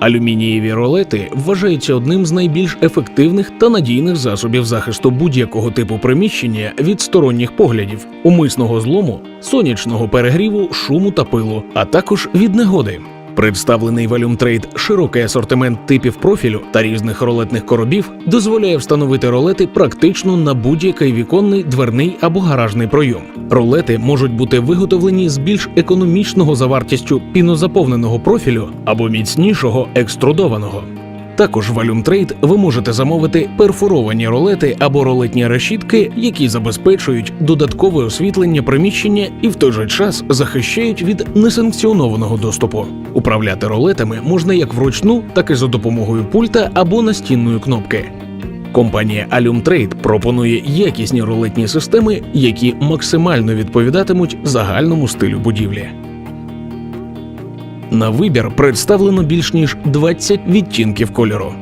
Алюмінієві ролети вважаються одним з найбільш ефективних та надійних засобів захисту будь-якого типу приміщення від сторонніх поглядів, умисного злому, сонячного перегріву, шуму та пилу, а також від негоди. Представлений Trade широкий асортимент типів профілю та різних ролетних коробів дозволяє встановити ролети практично на будь-який віконний, дверний або гаражний пройом. Ролети можуть бути виготовлені з більш економічного за вартістю пінозаповненого профілю або міцнішого екструдованого. Також в Valium Trade ви можете замовити перфоровані ролети або ролетні решітки, які забезпечують додаткове освітлення приміщення і в той же час захищають від несанкціонованого доступу. Управляти ролетами можна як вручну, так і за допомогою пульта або настінної кнопки. Компанія AlumTrade пропонує якісні ролетні системи, які максимально відповідатимуть загальному стилю будівлі. На вибір представлено більш ніж 20 відтінків кольору.